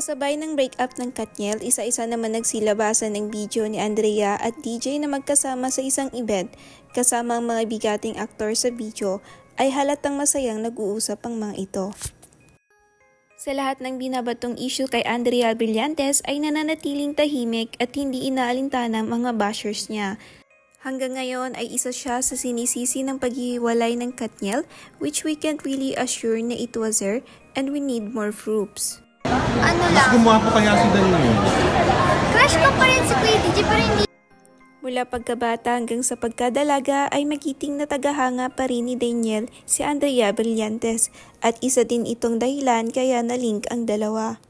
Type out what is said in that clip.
Kasabay ng breakup ng Katniel, isa-isa naman nagsilabasan ng video ni Andrea at DJ na magkasama sa isang event kasama ang mga bigating aktor sa video ay halatang masayang nag-uusap ang mga ito. Sa lahat ng binabatong issue kay Andrea Brillantes ay nananatiling tahimik at hindi inaalintana ang mga bashers niya. Hanggang ngayon ay isa siya sa sinisisi ng paghihiwalay ng Katniel which we can't really assure na it was her and we need more proofs. Ano Mas lang, gumawa pa kaya si Daniel. crush ko pa rin si Kuya DJ pero hindi Mula pagkabata hanggang sa pagkadalaga ay magiting na tagahanga pa rin ni Daniel si Andrea Brillantes at isa din itong dahilan kaya na-link ang dalawa.